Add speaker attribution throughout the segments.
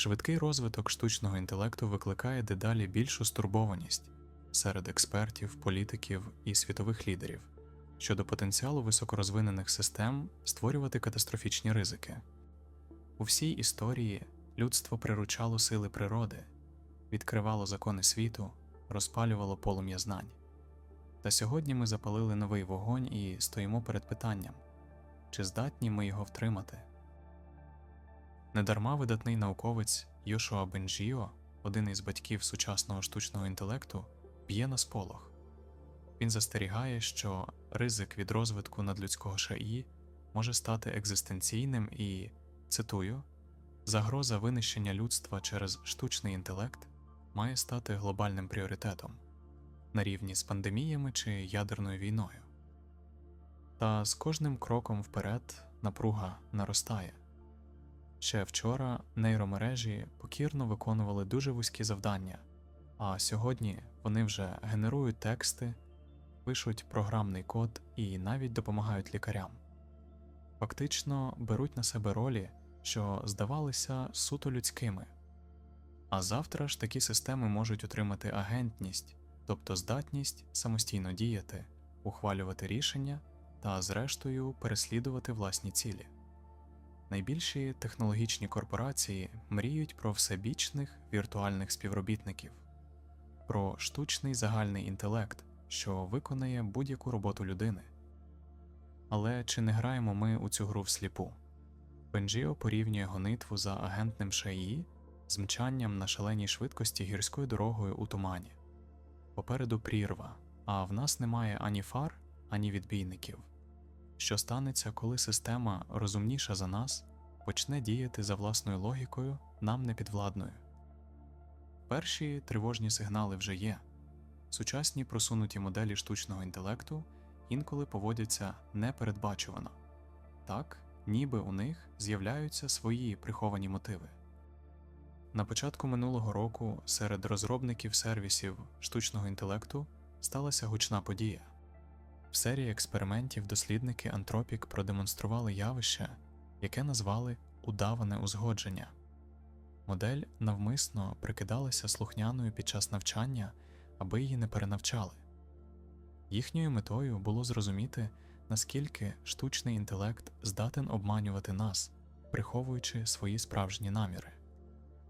Speaker 1: Швидкий розвиток штучного інтелекту викликає дедалі більшу стурбованість серед експертів, політиків і світових лідерів щодо потенціалу високорозвинених систем створювати катастрофічні ризики. У всій історії людство приручало сили природи, відкривало закони світу, розпалювало полум'я знань. Та сьогодні ми запалили новий вогонь і стоїмо перед питанням, чи здатні ми його втримати. Недарма видатний науковець Йошуа Бенджіо, один із батьків сучасного штучного інтелекту, б'є на сполох. Він застерігає, що ризик від розвитку надлюдського ШАІ може стати екзистенційним і, цитую, загроза винищення людства через штучний інтелект має стати глобальним пріоритетом на рівні з пандеміями чи ядерною війною. Та з кожним кроком вперед напруга наростає. Ще вчора нейромережі покірно виконували дуже вузькі завдання, а сьогодні вони вже генерують тексти, пишуть програмний код і навіть допомагають лікарям. Фактично беруть на себе ролі, що здавалися суто людськими. А завтра ж такі системи можуть отримати агентність, тобто здатність самостійно діяти, ухвалювати рішення та, зрештою, переслідувати власні цілі. Найбільші технологічні корпорації мріють про всебічних віртуальних співробітників, про штучний загальний інтелект, що виконає будь-яку роботу людини. Але чи не граємо ми у цю гру всліпу? Бенджіо порівнює гонитву за агентним ШАІ з мчанням на шаленій швидкості гірською дорогою у тумані. Попереду прірва, а в нас немає ані фар, ані відбійників. Що станеться, коли система, розумніша за нас, почне діяти за власною логікою, нам непідвладною? Перші тривожні сигнали вже є. Сучасні просунуті моделі штучного інтелекту інколи поводяться непередбачувано так, ніби у них з'являються свої приховані мотиви. На початку минулого року серед розробників сервісів штучного інтелекту сталася гучна подія. В серії експериментів дослідники Антропік продемонстрували явище, яке назвали удаване узгодження. Модель навмисно прикидалася слухняною під час навчання, аби її не перенавчали. Їхньою метою було зрозуміти, наскільки штучний інтелект здатен обманювати нас, приховуючи свої справжні наміри.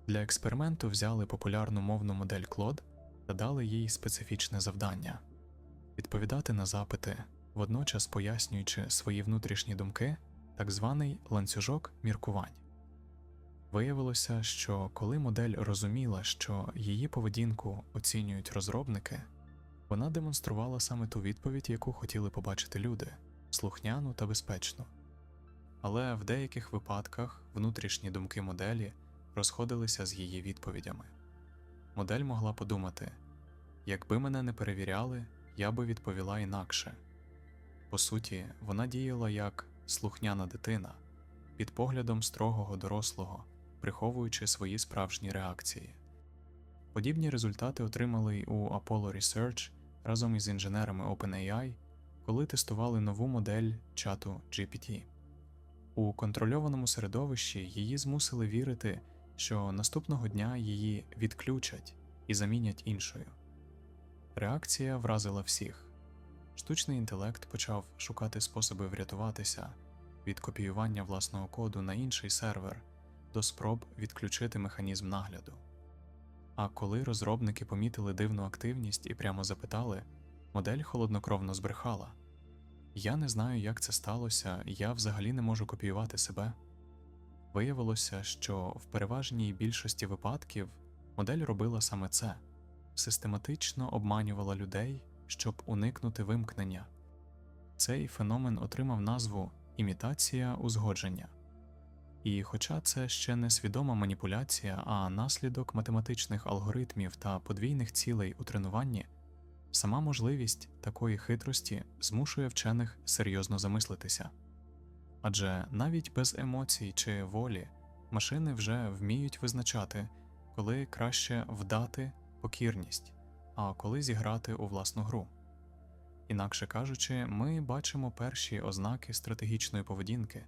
Speaker 1: Для експерименту взяли популярну мовну модель Claude та дали їй специфічне завдання відповідати на запити, водночас пояснюючи свої внутрішні думки, так званий ланцюжок міркувань. Виявилося, що коли модель розуміла, що її поведінку оцінюють розробники, вона демонструвала саме ту відповідь, яку хотіли побачити люди слухняну та безпечну. Але в деяких випадках внутрішні думки моделі розходилися з її відповідями. Модель могла подумати якби мене не перевіряли, я би відповіла інакше. По суті, вона діяла як слухняна дитина під поглядом строгого дорослого, приховуючи свої справжні реакції. Подібні результати отримали й у Apollo Research разом із інженерами OpenAI, коли тестували нову модель чату GPT. У контрольованому середовищі її змусили вірити, що наступного дня її відключать і замінять іншою. Реакція вразила всіх. Штучний інтелект почав шукати способи врятуватися від копіювання власного коду на інший сервер до спроб відключити механізм нагляду. А коли розробники помітили дивну активність і прямо запитали, модель холоднокровно збрехала Я не знаю, як це сталося, я взагалі не можу копіювати себе. Виявилося, що в переважній більшості випадків модель робила саме це систематично обманювала людей, щоб уникнути вимкнення. Цей феномен отримав назву імітація узгодження. І, хоча це ще не свідома маніпуляція, а наслідок математичних алгоритмів та подвійних цілей у тренуванні, сама можливість такої хитрості змушує вчених серйозно замислитися. Адже навіть без емоцій чи волі машини вже вміють визначати, коли краще вдати покірність, а коли зіграти у власну гру. Інакше кажучи, ми бачимо перші ознаки стратегічної поведінки,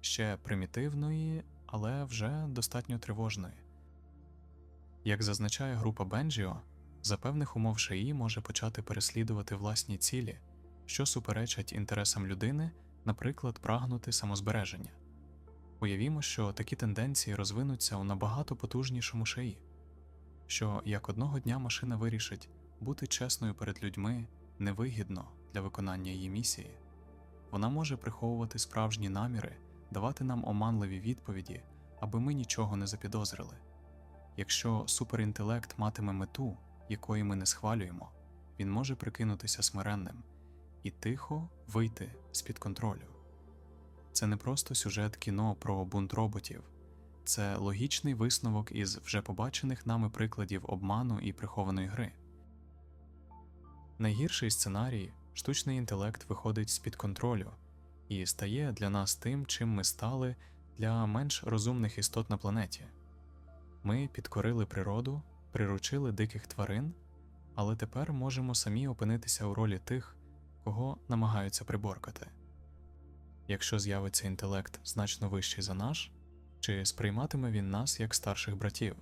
Speaker 1: ще примітивної, але вже достатньо тривожної, Як зазначає група Бенджіо, за певних умов ШАІ може почати переслідувати власні цілі, що суперечать інтересам людини, наприклад, прагнути самозбереження. Уявімо, що такі тенденції розвинуться у набагато потужнішому ШАІ, що як одного дня машина вирішить бути чесною перед людьми невигідно для виконання її місії, вона може приховувати справжні наміри, давати нам оманливі відповіді, аби ми нічого не запідозрили. Якщо суперінтелект матиме мету, якої ми не схвалюємо, він може прикинутися смиренним і тихо вийти з-під контролю. Це не просто сюжет кіно про бунт роботів, це логічний висновок із вже побачених нами прикладів обману і прихованої гри. Найгірший сценарій штучний інтелект виходить з-під контролю і стає для нас тим, чим ми стали для менш розумних істот на планеті. Ми підкорили природу, приручили диких тварин, але тепер можемо самі опинитися у ролі тих, кого намагаються приборкати. Якщо з'явиться інтелект значно вищий за наш, чи сприйматиме він нас як старших братів,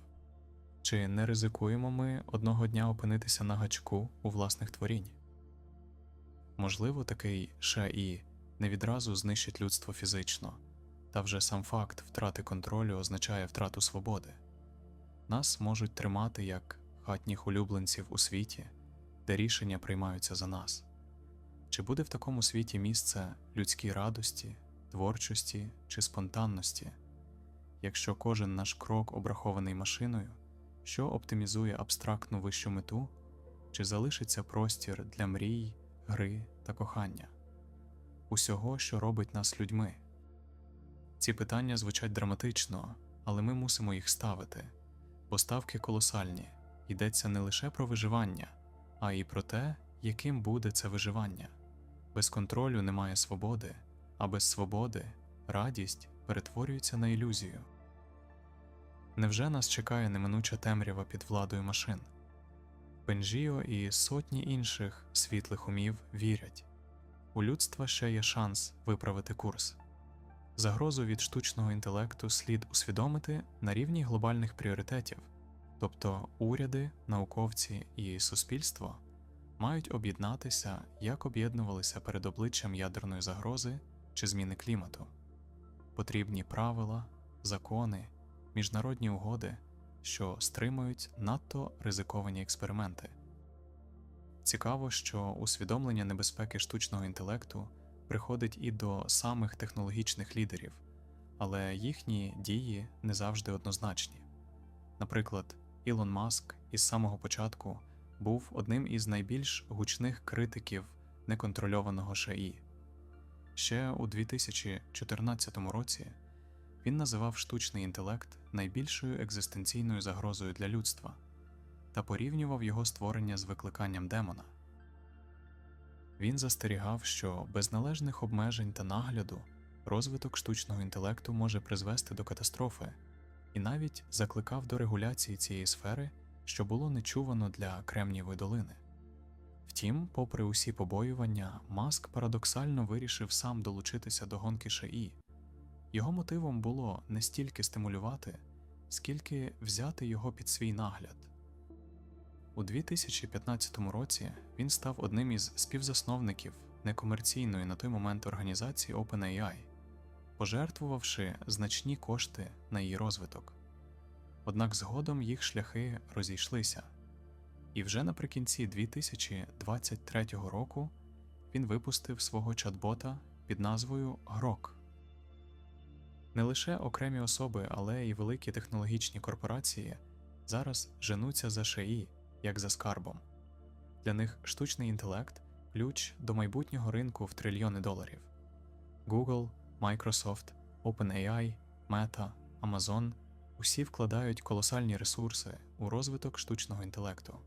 Speaker 1: чи не ризикуємо ми одного дня опинитися на гачку у власних творінь? Можливо, такий ШАІ не відразу знищить людство фізично, та вже сам факт втрати контролю означає втрату свободи. Нас можуть тримати як хатніх улюбленців у світі, де рішення приймаються за нас. Чи буде в такому світі місце людській радості, творчості чи спонтанності, якщо кожен наш крок обрахований машиною, що оптимізує абстрактну вищу мету, чи залишиться простір для мрій, гри та кохання, усього, що робить нас людьми? Ці питання звучать драматично, але ми мусимо їх ставити. Поставки колосальні, йдеться не лише про виживання, а й про те, яким буде це виживання. Без контролю немає свободи, а без свободи радість перетворюється на ілюзію. Невже нас чекає неминуча темрява під владою машин? Бенжіо і сотні інших світлих умів вірять у людства ще є шанс виправити курс. Загрозу від штучного інтелекту слід усвідомити на рівні глобальних пріоритетів, тобто уряди, науковці і суспільство мають об'єднатися, як об'єднувалися перед обличчям ядерної загрози чи зміни клімату. Потрібні правила, закони, міжнародні угоди, що стримують надто ризиковані експерименти. Цікаво, що усвідомлення небезпеки штучного інтелекту приходить і до самих технологічних лідерів, але їхні дії не завжди однозначні. Наприклад, Ілон Маск із самого початку був одним із найбільш гучних критиків неконтрольованого ШАІ. Ще у 2014 році він називав штучний інтелект найбільшою екзистенційною загрозою для людства та порівнював його створення з викликанням демона. Він застерігав, що без належних обмежень та нагляду розвиток штучного інтелекту може призвести до катастрофи, і навіть закликав до регуляції цієї сфери, що було нечувано для Кремнієвої долини. Втім, попри усі побоювання, Маск парадоксально вирішив сам долучитися до гонки ШАІ. Його мотивом було не стільки стимулювати, скільки взяти його під свій нагляд. У 2015 році він став одним із співзасновників некомерційної на той момент організації OpenAI, пожертвувавши значні кошти на її розвиток. Однак згодом їх шляхи розійшлися, і вже наприкінці 2023 року він випустив свого чат-бота під назвою Грок. Не лише окремі особи, але й великі технологічні корпорації зараз женуться за ШАІ як за скарбом. Для них штучний інтелект ключ до майбутнього ринку в трильйони доларів. Google, Microsoft, OpenAI, Meta, Amazon усі вкладають колосальні ресурси у розвиток штучного інтелекту.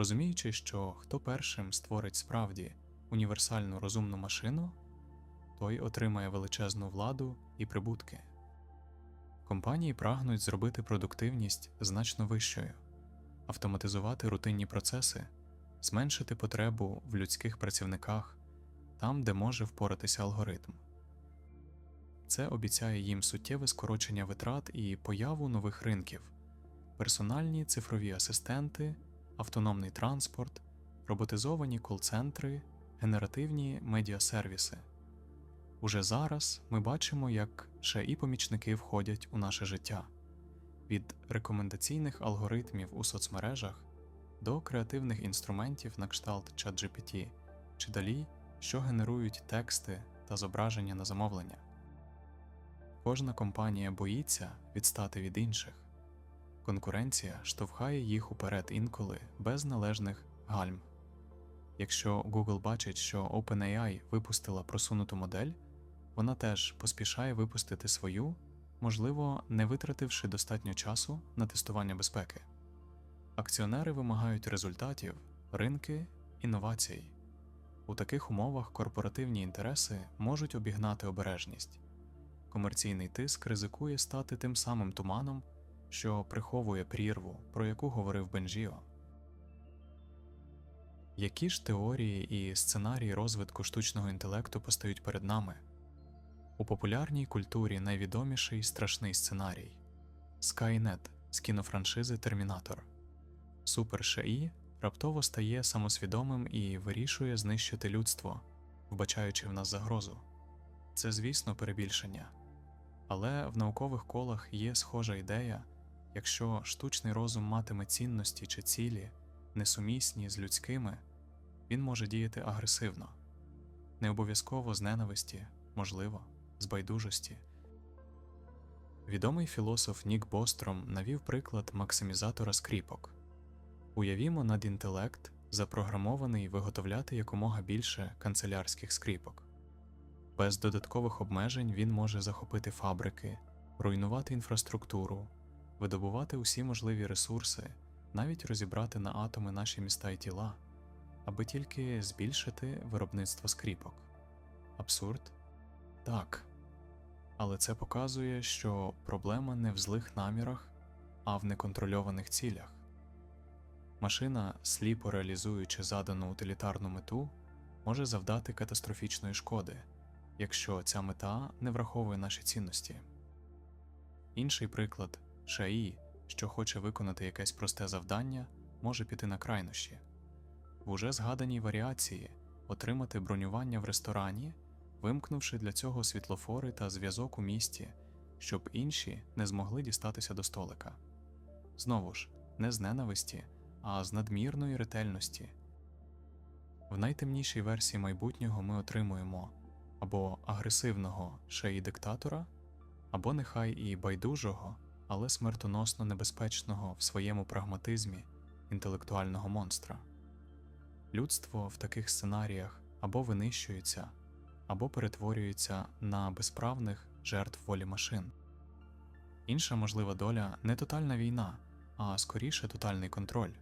Speaker 1: Розуміючи, що хто першим створить справді універсальну розумну машину, той отримає величезну владу і прибутки. Компанії прагнуть зробити продуктивність значно вищою автоматизувати рутинні процеси, зменшити потребу в людських працівниках там, де може впоратися алгоритм. Це обіцяє їм суттєве скорочення витрат і появу нових ринків, персональні цифрові асистенти, автономний транспорт, роботизовані кол-центри, генеративні медіасервіси. Уже зараз ми бачимо, як ще і помічники входять у наше життя від рекомендаційних алгоритмів у соцмережах до креативних інструментів на кшталт ChatGPT чи далі, що генерують тексти та зображення на замовлення. Кожна компанія боїться відстати від інших. Конкуренція штовхає їх уперед інколи без належних гальм. Якщо Google бачить, що OpenAI випустила просунуту модель, вона теж поспішає випустити свою, можливо, не витративши достатньо часу на тестування безпеки. Акціонери вимагають результатів, ринки, інновацій. У таких умовах корпоративні інтереси можуть обігнати обережність. Комерційний тиск ризикує стати тим самим туманом, що приховує прірву, про яку говорив Бенжіо. Які ж теорії і сценарії розвитку штучного інтелекту постають перед нами? У популярній культурі найвідоміший страшний сценарій Skynet з кінофраншизи Термінатор. Супер ШІ раптово стає самосвідомим і вирішує знищити людство, вбачаючи в нас загрозу. Це, звісно, перебільшення. Але в наукових колах є схожа ідея якщо штучний розум матиме цінності чи цілі, несумісні з людськими, він може діяти агресивно, не обов'язково з ненависті, можливо, з байдужості. Відомий філософ Нік Бостром навів приклад максимізатора скріпок. Уявімо надінтелект, запрограмований виготовляти якомога більше канцелярських скріпок. Без додаткових обмежень він може захопити фабрики, руйнувати інфраструктуру, видобувати усі можливі ресурси, навіть розібрати на атоми наші міста і тіла, аби тільки збільшити виробництво скріпок. Абсурд? Так. Але це показує, що проблема не в злих намірах, а в неконтрольованих цілях. Машина, сліпо реалізуючи задану утилітарну мету, може завдати катастрофічної шкоди, якщо ця мета не враховує наші цінності. Інший приклад ШАІ, що хоче виконати якесь просте завдання, може піти на крайнощі. В уже згаданій варіації отримати бронювання в ресторані, вимкнувши для цього світлофори та зв'язок у місті, щоб інші не змогли дістатися до столика. Знову ж, не з ненависті, а з надмірної ретельності. В найтемнішій версії майбутнього ми отримуємо або агресивного шеї диктатора, або нехай і байдужого але смертоносно небезпечного в своєму прагматизмі інтелектуального монстра. Людство в таких сценаріях або винищується, або перетворюється на безправних жертв волі машин. Інша можлива доля не тотальна війна, а скоріше тотальний контроль.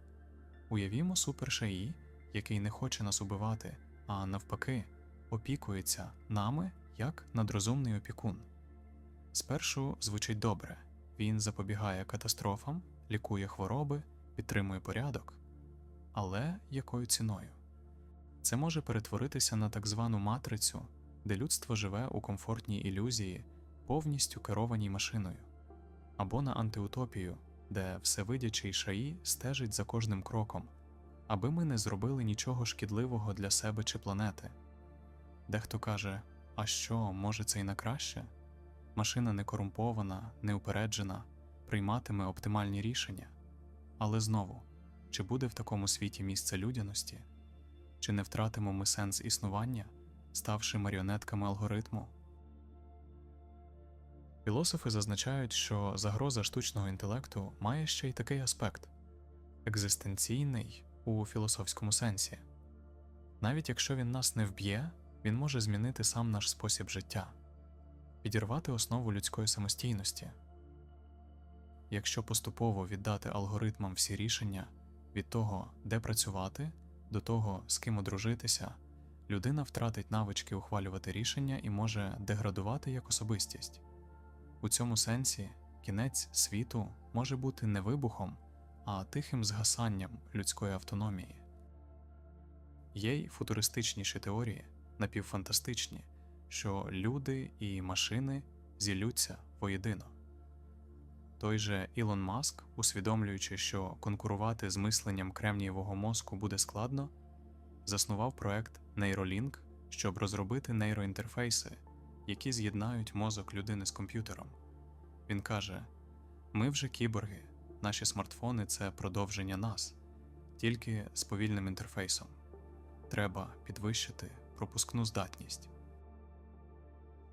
Speaker 1: Уявімо супершаї, який не хоче нас убивати, а навпаки, опікується нами як надрозумний опікун. Спершу звучить добре. Він запобігає катастрофам, лікує хвороби, підтримує порядок. Але якою ціною? Це може перетворитися на так звану матрицю, де людство живе у комфортній ілюзії, повністю керованій машиною, або на антиутопію, де всевидячий шаї стежить за кожним кроком, аби ми не зробили нічого шкідливого для себе чи планети. Дехто каже: а що, може, це й на краще? Машина не корумпована, не упереджена, прийматиме оптимальні рішення. Але знову, чи буде в такому світі місце людяності, чи не втратимо ми сенс існування, ставши маріонетками алгоритму? Філософи зазначають, що загроза штучного інтелекту має ще й такий аспект екзистенційний у філософському сенсі. Навіть якщо він нас не вб'є, він може змінити сам наш спосіб життя підірвати основу людської самостійності. Якщо поступово віддати алгоритмам всі рішення від того, де працювати, до того, з ким одружитися, людина втратить навички ухвалювати рішення і може деградувати як особистість. У цьому сенсі кінець світу може бути не вибухом, а тихим згасанням людської автономії. Є й футуристичніші теорії, напівфантастичні що люди і машини зілються воєдино. Той же Ілон Маск, усвідомлюючи, що конкурувати з мисленням кремнієвого мозку буде складно, заснував проект Neuralink, щоб розробити нейроінтерфейси, які з'єднають мозок людини з комп'ютером. Він каже: Ми вже кіборги, наші смартфони це продовження нас, тільки з повільним інтерфейсом. Треба підвищити пропускну здатність.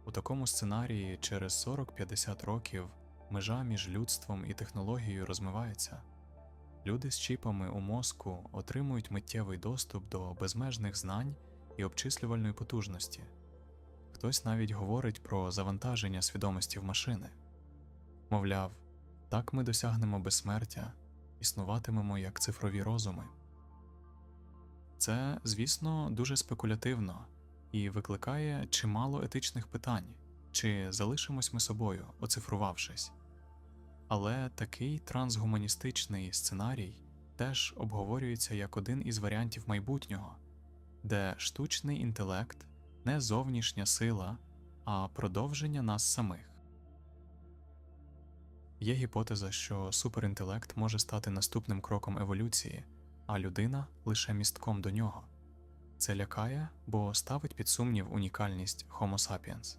Speaker 1: У такому сценарії через 40-50 років межа між людством і технологією розмивається. Люди з чіпами у мозку отримують миттєвий доступ до безмежних знань і обчислювальної потужності. Хтось навіть говорить про завантаження свідомості в машини. Мовляв, так ми досягнемо безсмертя, існуватимемо як цифрові розуми. Це, звісно, дуже спекулятивно і викликає чимало етичних питань, чи залишимось ми собою, оцифрувавшись. Але такий трансгуманістичний сценарій теж обговорюється як один із варіантів майбутнього, де штучний інтелект не зовнішня сила, а продовження нас самих. Є гіпотеза, що суперінтелект може стати наступним кроком еволюції, а людина лише містком до нього. Це лякає, бо ставить під сумнів унікальність Homo sapiens.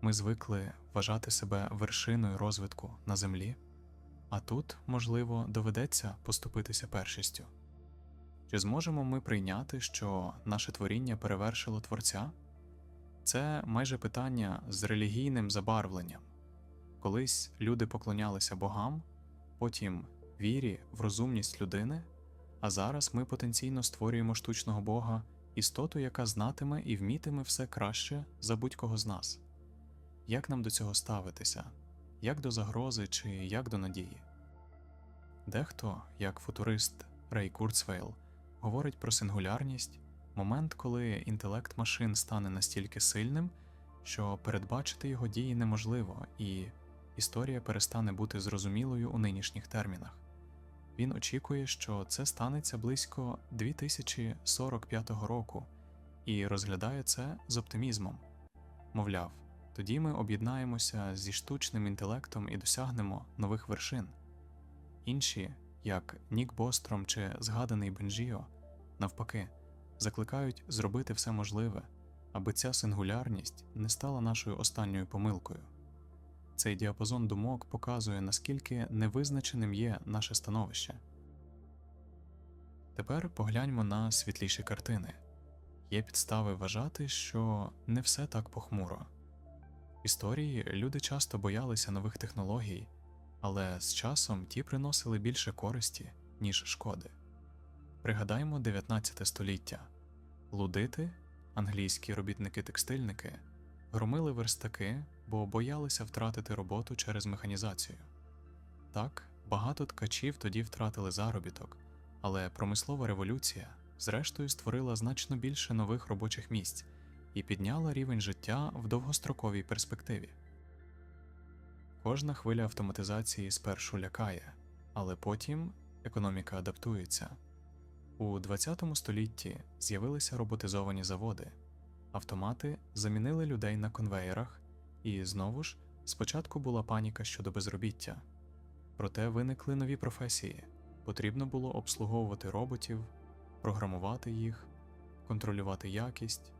Speaker 1: Ми звикли вважати себе вершиною розвитку на землі, а тут, можливо, доведеться поступитися першістю. Чи зможемо ми прийняти, що наше творіння перевершило Творця? Це майже питання з релігійним забарвленням. Колись люди поклонялися богам, потім вірі в розумність людини, а зараз ми потенційно створюємо штучного Бога, істоту, яка знатиме і вмітиме все краще за будь-кого з нас. Як нам до цього ставитися, як до загрози чи як до надії? Дехто, як футурист Рей Курцвейл, говорить про сингулярність, момент, коли інтелект машин стане настільки сильним, що передбачити його дії неможливо, і історія перестане бути зрозумілою у нинішніх термінах. Він очікує, що це станеться близько 2045 року і розглядає це з оптимізмом. Мовляв, тоді ми об'єднаємося зі штучним інтелектом і досягнемо нових вершин. Інші, як Нік Бостром чи згаданий Бенжіо, навпаки, закликають зробити все можливе, аби ця сингулярність не стала нашою останньою помилкою. Цей діапазон думок показує, наскільки невизначеним є наше становище. Тепер погляньмо на світліші картини. Є підстави вважати, що не все так похмуро. В історії люди часто боялися нових технологій, але з часом ті приносили більше користі, ніж шкоди. Пригадаймо 19 століття лудити, англійські робітники-текстильники, громили верстаки, бо боялися втратити роботу через механізацію. Так, багато ткачів тоді втратили заробіток, але промислова революція, зрештою, створила значно більше нових робочих місць і підняла рівень життя в довгостроковій перспективі. Кожна хвиля автоматизації спершу лякає, але потім економіка адаптується. У ХХ столітті з'явилися роботизовані заводи, автомати замінили людей на конвеєрах, і знову ж спочатку була паніка щодо безробіття. Проте виникли нові професії, потрібно було обслуговувати роботів, програмувати їх, контролювати якість.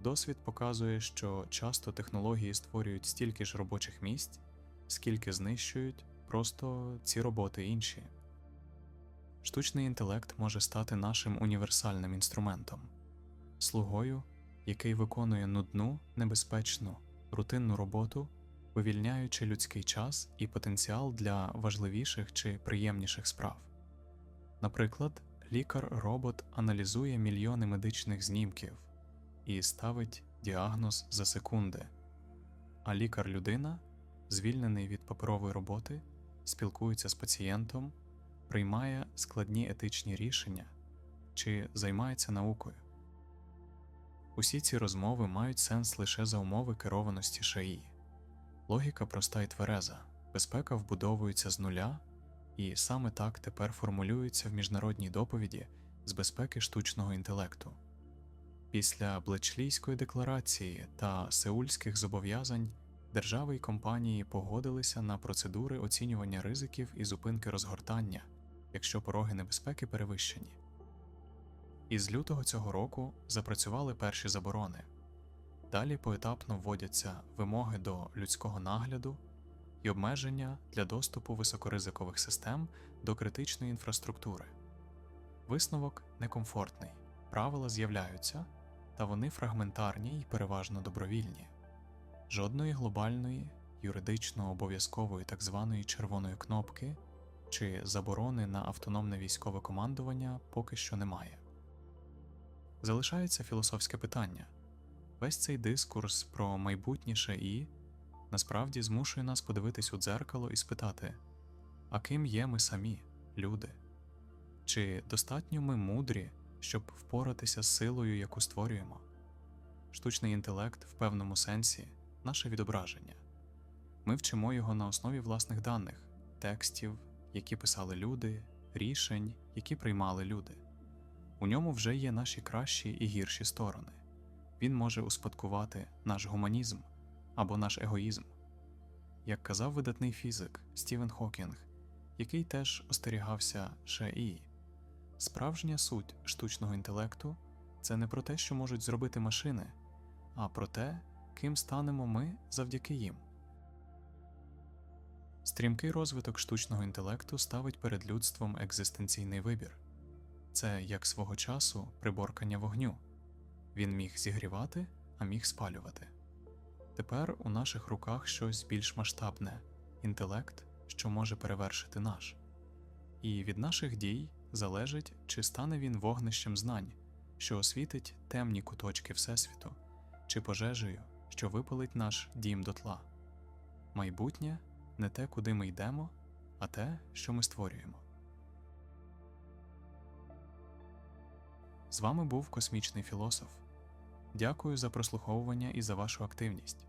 Speaker 1: Досвід показує, що часто технології створюють стільки ж робочих місць, скільки знищують просто ці роботи інші. Штучний інтелект може стати нашим універсальним інструментом, слугою, який виконує нудну, небезпечну, рутинну роботу, вивільняючи людський час і потенціал для важливіших чи приємніших справ. Наприклад, лікар-робот аналізує мільйони медичних знімків і ставить діагноз за секунди, а лікар-людина, звільнений від паперової роботи, спілкується з пацієнтом, приймає складні етичні рішення чи займається наукою. Усі ці розмови мають сенс лише за умови керованості ШАІ. Логіка проста і твереза, безпека вбудовується з нуля, і саме так тепер формулюється в міжнародній доповіді з безпеки штучного інтелекту. Після Блечлійської декларації та Сеульських зобов'язань держави й компанії погодилися на процедури оцінювання ризиків і зупинки розгортання, якщо пороги небезпеки перевищені. Із лютого цього року запрацювали перші заборони. Далі поетапно вводяться вимоги до людського нагляду і обмеження для доступу високоризикових систем до критичної інфраструктури. Висновок некомфортний, правила з'являються, та вони фрагментарні і переважно добровільні. Жодної глобальної, юридично обов'язкової так званої червоної кнопки чи заборони на автономне військове командування поки що немає. Залишається філософське питання. Весь цей дискурс про майбутнє ШІ насправді змушує нас подивитись у дзеркало і спитати, а ким є ми самі, люди? Чи достатньо ми мудрі, щоб впоратися з силою, яку створюємо? Штучний інтелект в певному сенсі наше відображення. Ми вчимо його на основі власних даних, текстів, які писали люди, рішень, які приймали люди. У ньому вже є наші кращі і гірші сторони. Він може успадкувати наш гуманізм або наш егоїзм. Як казав видатний фізик Стівен Хокінг, який теж остерігався ШІ, справжня суть штучного інтелекту це не про те, що можуть зробити машини, а про те, ким станемо ми завдяки їм. Стрімкий розвиток штучного інтелекту ставить перед людством екзистенційний вибір це як свого часу приборкання вогню. Він міг зігрівати, а міг спалювати. Тепер у наших руках щось більш масштабне інтелект, що може перевершити наш. І від наших дій залежить, чи стане він вогнищем знань, що освітить темні куточки Всесвіту, чи пожежею, що випалить наш дім дотла. Майбутнє не те, куди ми йдемо, а те, що ми створюємо. З вами був космічний філософ. Дякую за прослуховування і за вашу активність.